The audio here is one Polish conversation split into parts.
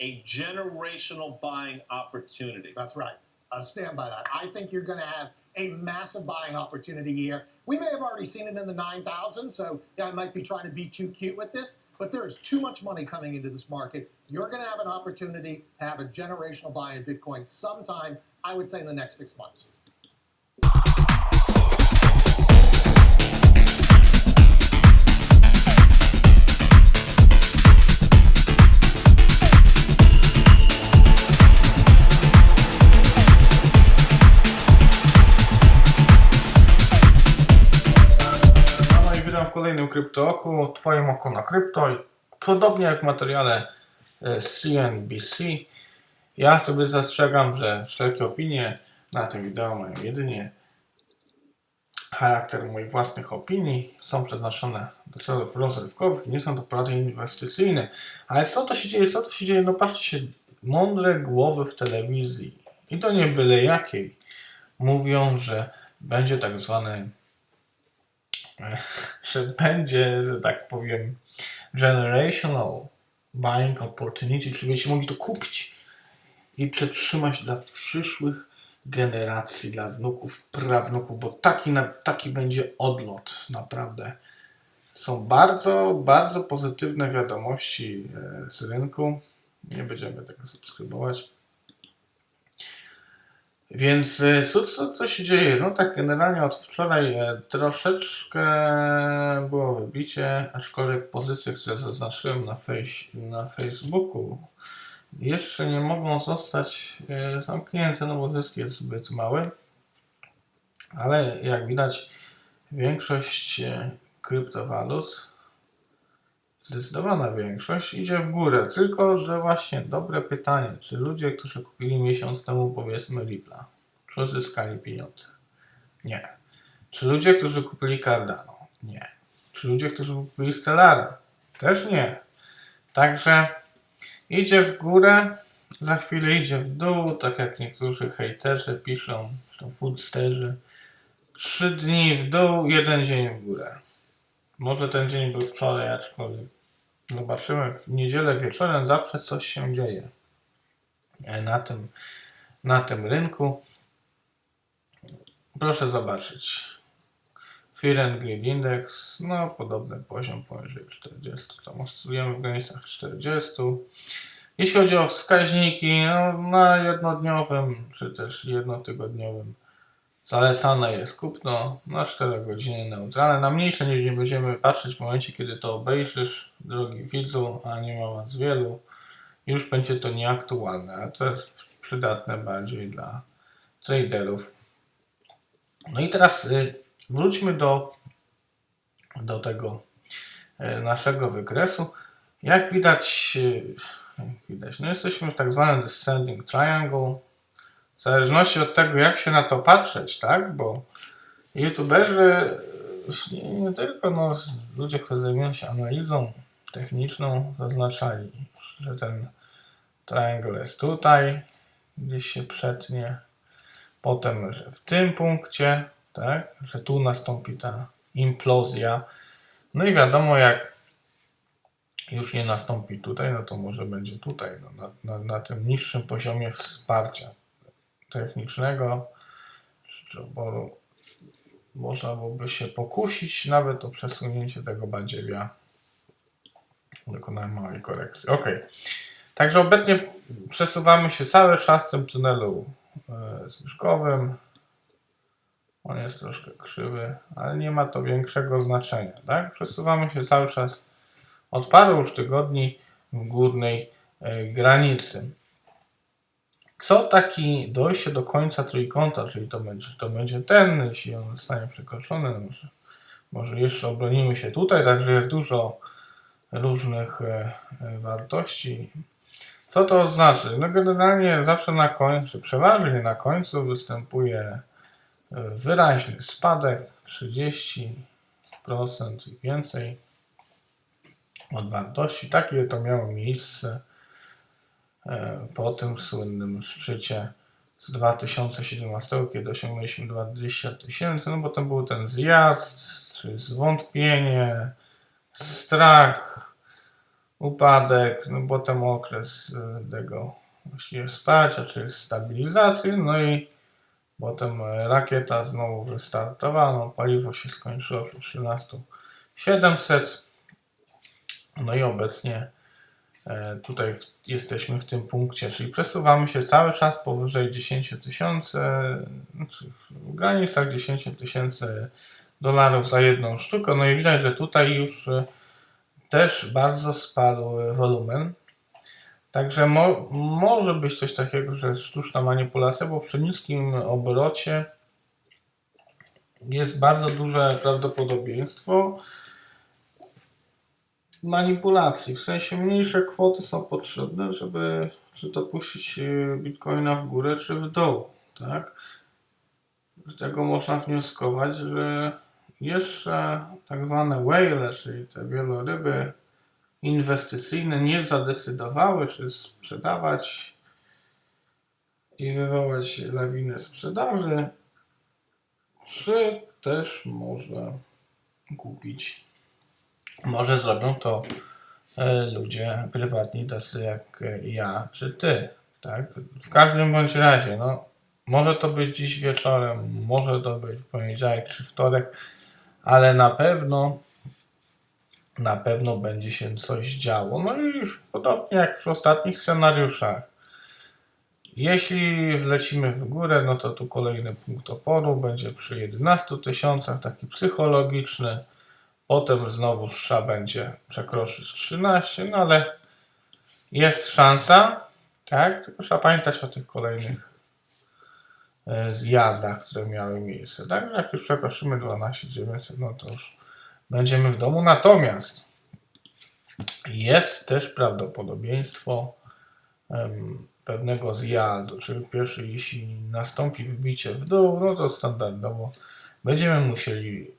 a generational buying opportunity. That's right. I stand by that. I think you're going to have a massive buying opportunity here. We may have already seen it in the 9,000, so I might be trying to be too cute with this, but there is too much money coming into this market. You're going to have an opportunity to have a generational buy in Bitcoin sometime, I would say in the next six months. KryptoOku, Twoim oko na krypto. Podobnie jak materiale e, CNBC, ja sobie zastrzegam, że wszelkie opinie na tym wideo mają jedynie charakter moich własnych opinii, są przeznaczone do celów rozrywkowych, nie są to porady inwestycyjne. Ale co to się dzieje? Co to się dzieje? No patrzcie się, mądre głowy w telewizji i to nie byle jakiej mówią, że będzie tak zwany że będzie, że tak powiem, generational buying opportunity, czyli będziecie mogli to kupić i przetrzymać dla przyszłych generacji, dla wnuków, prawnuków, bo taki, taki będzie odlot, naprawdę. Są bardzo, bardzo pozytywne wiadomości e, z rynku. Nie będziemy tego subskrybować. Więc e, co, co, co się dzieje? No tak generalnie od wczoraj e, troszeczkę było wybicie, aczkolwiek pozycje, które zaznaczyłem na, fejs, na Facebooku jeszcze nie mogą zostać e, zamknięte, no bo zysk jest zbyt mały. Ale jak widać większość e, kryptowalut, zdecydowana większość idzie w górę. Tylko, że właśnie dobre pytanie, czy ludzie, którzy kupili miesiąc temu powiedzmy Ripple'a, czy odzyskali pieniądze? Nie. Czy ludzie, którzy kupili Cardano? Nie. Czy ludzie, którzy kupili Stellara? Też nie. Także idzie w górę, za chwilę idzie w dół, tak jak niektórzy hejterzy piszą, to foodsterzy. Trzy dni w dół, jeden dzień w górę. Może ten dzień był wczoraj, aczkolwiek zobaczymy. W niedzielę wieczorem zawsze coś się dzieje e, na tym, na tym rynku. Proszę zobaczyć. Fear and Greed Index, no podobny poziom powyżej 40, tam oscylujemy w granicach 40. Jeśli chodzi o wskaźniki, no, na jednodniowym czy też jednotygodniowym zalecane jest kupno na 4 godziny neutralne. Na mniejsze nie będziemy patrzeć w momencie, kiedy to obejrzysz, drogi widzu, a nie ma was wielu. Już będzie to nieaktualne, a to jest przydatne bardziej dla traderów. No i teraz y, wróćmy do, do tego y, naszego wykresu. Jak widać, y, jak widać, no jesteśmy w tak zwanym descending triangle. W zależności od tego, jak się na to patrzeć, tak? Bo youtuberzy, nie tylko no, ludzie, którzy zajmują się analizą techniczną, zaznaczali, że ten triangle jest tutaj, gdzieś się przetnie. Potem, że w tym punkcie, tak? Że tu nastąpi ta implozja. No i wiadomo, jak już nie nastąpi tutaj, no to może będzie tutaj, no, na, na, na tym niższym poziomie wsparcia technicznego czy oboru można byłoby się pokusić nawet o przesunięcie tego badziewia. Dokonałem małej korekcji. Ok. Także obecnie przesuwamy się cały czas w tym tunelu e, zwyżkowym. On jest troszkę krzywy, ale nie ma to większego znaczenia. Tak? Przesuwamy się cały czas od paru już tygodni w górnej e, granicy. Co taki dojście do końca trójkąta, czyli to będzie, to będzie ten, jeśli on zostanie przekroczony, no może, może jeszcze obronimy się tutaj, także jest dużo różnych e, e, wartości. Co to oznacza? No generalnie zawsze na końcu, przeważnie na końcu występuje e, wyraźny spadek 30% i więcej od wartości. Takie to miało miejsce po tym słynnym szczycie z 2017, kiedy osiągnęliśmy 20 tysięcy, no bo to był ten zjazd, czy zwątpienie, strach, upadek, no potem okres y, tego właściwie wsparcia, czyli stabilizacji, no i potem e, rakieta znowu wystartowała, no paliwo się skończyło przy 13 no i obecnie e, tutaj w, jesteśmy w tym punkcie, czyli przesuwamy się cały czas powyżej 10 tysięcy, znaczy w granicach 10 tysięcy dolarów za jedną sztukę. No i widać, że tutaj już e, też bardzo spadł e, wolumen. Także mo, może być coś takiego, że sztuczna manipulacja, bo przy niskim obrocie jest bardzo duże prawdopodobieństwo manipulacji. W sensie mniejsze kwoty są potrzebne, żeby czy to puścić e, bitcoina w górę, czy w dół. Tak? Z tego można wnioskować, że jeszcze tak zwane whale, czyli te wieloryby inwestycyjne nie zadecydowały, czy sprzedawać i wywołać lawinę sprzedaży, czy też może kupić. Może zrobią to e, ludzie prywatni, tacy jak e, ja czy ty. Tak? W każdym bądź razie, no, może to być dziś wieczorem, może to być poniedziałek czy wtorek, ale na pewno na pewno będzie się coś działo. No i już podobnie jak w ostatnich scenariuszach. Jeśli wlecimy w górę, no to tu kolejny punkt oporu będzie przy 11 tysiącach, taki psychologiczny. Potem znowu trza będzie przekroczyć 13, no ale jest szansa, tak? Tylko trzeba pamiętać o tych kolejnych e, zjazdach, które miały miejsce. Tak, jak już przekroczymy 12 900, no to już będziemy w domu. Natomiast jest też prawdopodobieństwo em, pewnego zjazdu, czyli pierwszy, jeśli nastąpi wbicie w dół, no to standardowo będziemy musieli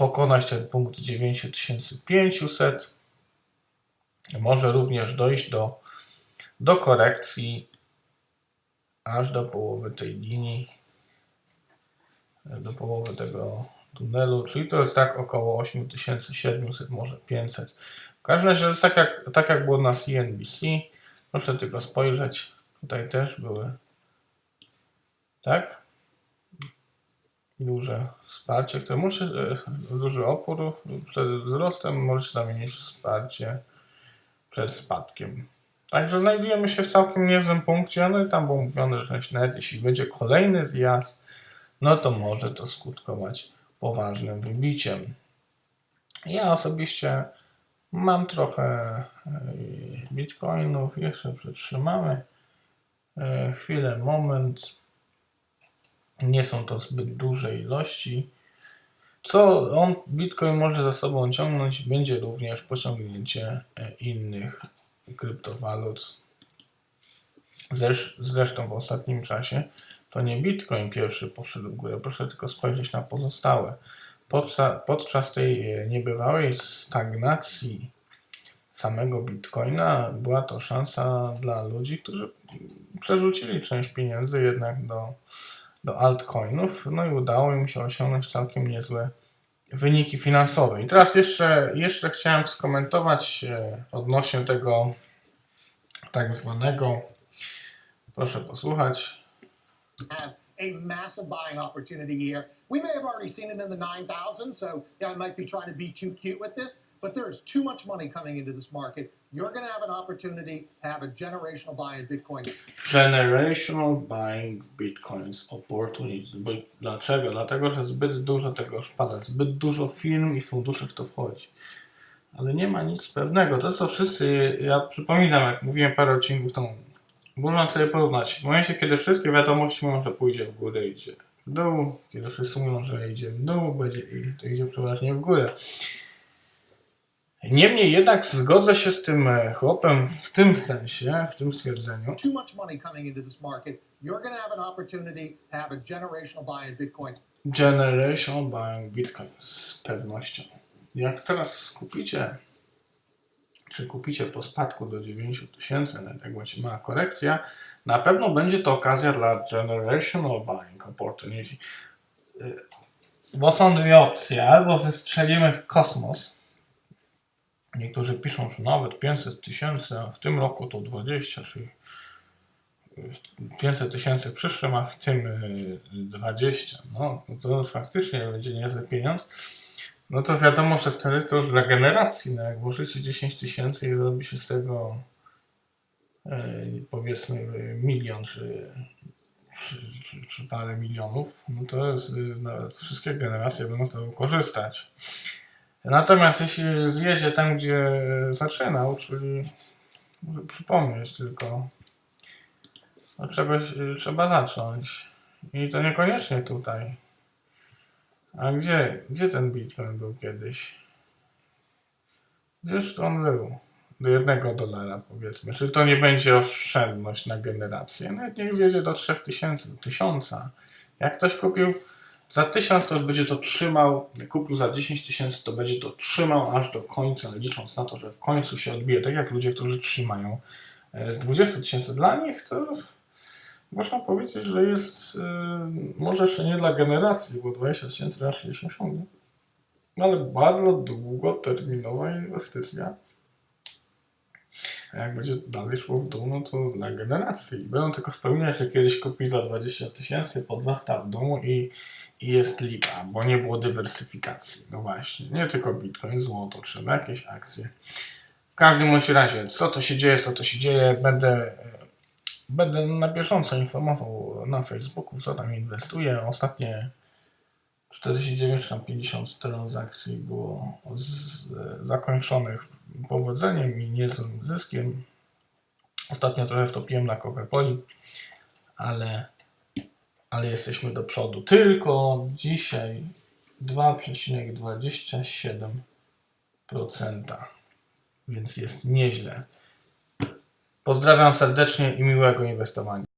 pokonać ten punkt 9500. Może również dojść do, do korekcji aż do połowy tej linii, do połowy tego tunelu, czyli to jest tak około 8700, może 500. W każdym razie jest tak jak, tak jak było na CNBC. Proszę tylko spojrzeć. Tutaj też były. Tak? Duże wsparcie, które może, duży opór przed wzrostem może zamienić wsparcie przed spadkiem. Także znajdujemy się w całkiem niezłym punkcie, no i tam było mówione, że nawet jeśli będzie kolejny zjazd, no to może to skutkować poważnym wybiciem. Ja osobiście mam trochę e, bitcoinów, jeszcze przetrzymamy e, chwilę, moment. Nie są to zbyt duże ilości. Co on, Bitcoin może za sobą ciągnąć, będzie również pociągnięcie e, innych kryptowalut. Zresz, zresztą w ostatnim czasie to nie Bitcoin pierwszy poszedł w górę, proszę tylko spojrzeć na pozostałe. Podczas tej e, niebywałej stagnacji samego Bitcoina była to szansa dla ludzi, którzy przerzucili część pieniędzy jednak do, do altcoinów, no i udało im się osiągnąć całkiem niezłe wyniki finansowe. I teraz jeszcze, jeszcze chciałem skomentować e, odnośnie tego tak zwanego, proszę posłuchać, a massive buying opportunity here. We may have already seen it in the 9,000, so I might be trying to be too cute with this, but there is too much money coming into this market. You're going to have an opportunity to have a generational buy in Bitcoin. Generational Buying Bitcoins Opportunity. Dlaczego? Dlatego, że zbyt dużo tego już pada, zbyt dużo firm i funduszy w to wchodzi. Ale nie ma nic pewnego. To co wszyscy, ja przypominam, jak mówiłem parę odcinków temu, można sobie porównać. W momencie, kiedy wszystkie wiadomości mówią, że pójdzie w górę, idzie w dół, kiedy wszyscy mówią, że idzie w dół, będzie, to idzie przeważnie w górę. Niemniej jednak zgodzę się z tym e, chłopem w tym sensie, w tym stwierdzeniu, Too much money coming into this market. You're going to have an opportunity to have a generational buy in Bitcoin. Generation Buying Bitcoin z pewnością. Jak teraz skupicie, czy kupicie po spadku do 9000, tysięcy, nawet jak będzie mała korekcja, na pewno będzie to okazja dla Generational Buying Opportunity. Y, Bo są dwie opcje. Albo wystrzelimy w kosmos Niektórzy piszą, że nawet 500 tysięcy, w tym roku to 20, czyli 500 tysięcy przyszłym, a w tym y, 20. No, no to faktycznie będzie niezły pieniądz. No to wiadomo, że wtedy to już dla generacji, no jak włożycie 10 tysięcy i zrobi się z tego y, powiedzmy milion czy, czy, czy, czy parę milionów, no to jest, wszystkie generacje będą z tego korzystać. Natomiast jeśli zjedzie tam, gdzie zaczynał, czyli może przypomnieć tylko, trzeba, trzeba zacząć. I to niekoniecznie tutaj. A gdzie, gdzie ten bitcoin był kiedyś? Gdzież on był? Do jednego dolara powiedzmy. Czy to nie będzie oszczędność na generację? Nawet niech zjedzie do 3000, do 1000. Jak ktoś kupił za 1000, to już będzie to trzymał. Kupił za 10 tysięcy, to będzie to trzymał aż do końca, licząc na to, że w końcu się odbije. Tak jak ludzie, którzy trzymają e, z 20 tysięcy dla nich, to można powiedzieć, że jest y, może jeszcze nie dla generacji, bo 20 tysięcy raczej się osiągnie, ale bardzo długoterminowa inwestycja. A jak będzie dalej szło w dół, no to dla generacji. Będą tylko wspominać, że kiedyś kupi za 20 tysięcy pod zastaw domu i, i jest lipa, bo nie było dywersyfikacji. No właśnie, nie tylko bitcoin, złoto, trzeba jakieś akcje. W każdym bądź razie, co to się dzieje, co to się dzieje, będę Będę na bieżąco informował na Facebooku, co tam inwestuję. Ostatnie 49 czy tam 50 transakcji było z, zakończonych powodzeniem i niezłym zyskiem. Ostatnio trochę wtopiłem na Coca-Coli, ale, ale jesteśmy do przodu. Tylko dzisiaj 2,27%, więc jest nieźle. Pozdrawiam serdecznie i miłego inwestowania.